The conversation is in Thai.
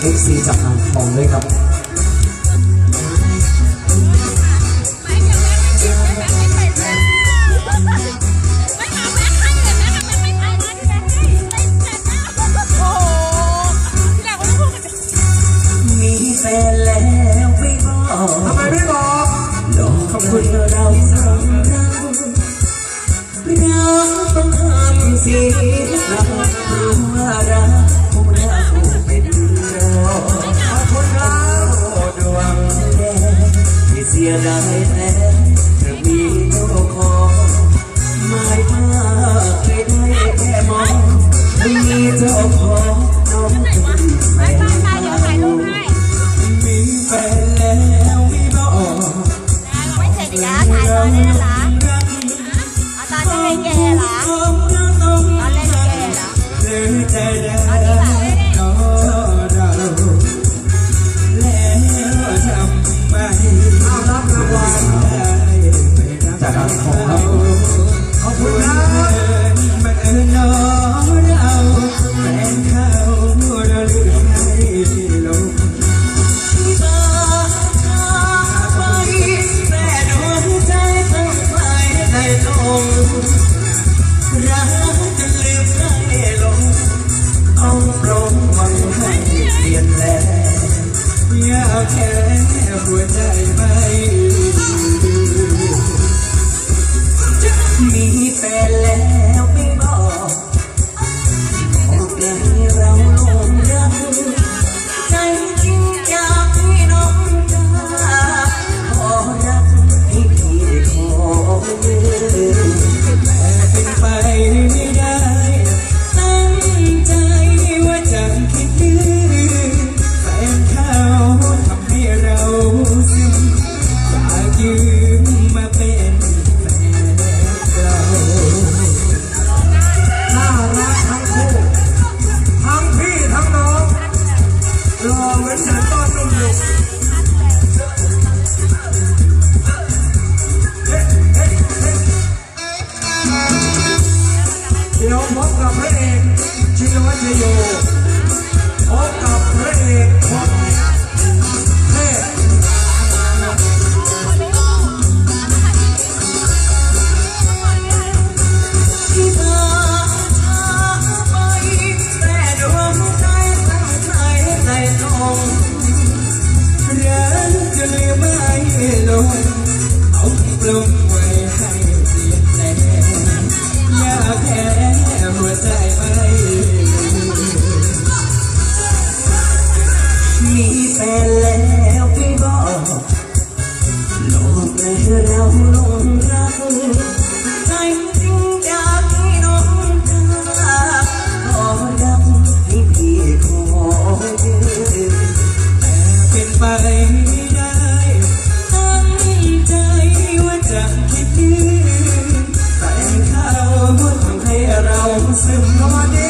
เอ็กซีจากอ่างทองด้วยครับทำไมไม่บอกหอกคนเราสองเราเราต้องทำสิเราว่ารัก สียดายแทนเธอมีเจ้าของหมายาเคยได้แค่มอง baby. กับพระเอกชินวัชโยพบกับพระเอกคนเทพ เราหลงรักใจจริงอยากให้องตาขอรับพี่ขอแต่เป็นไปได้ตั้งใจว่าจะคิดถึงแต่เขาทำให้เราซึมพอดี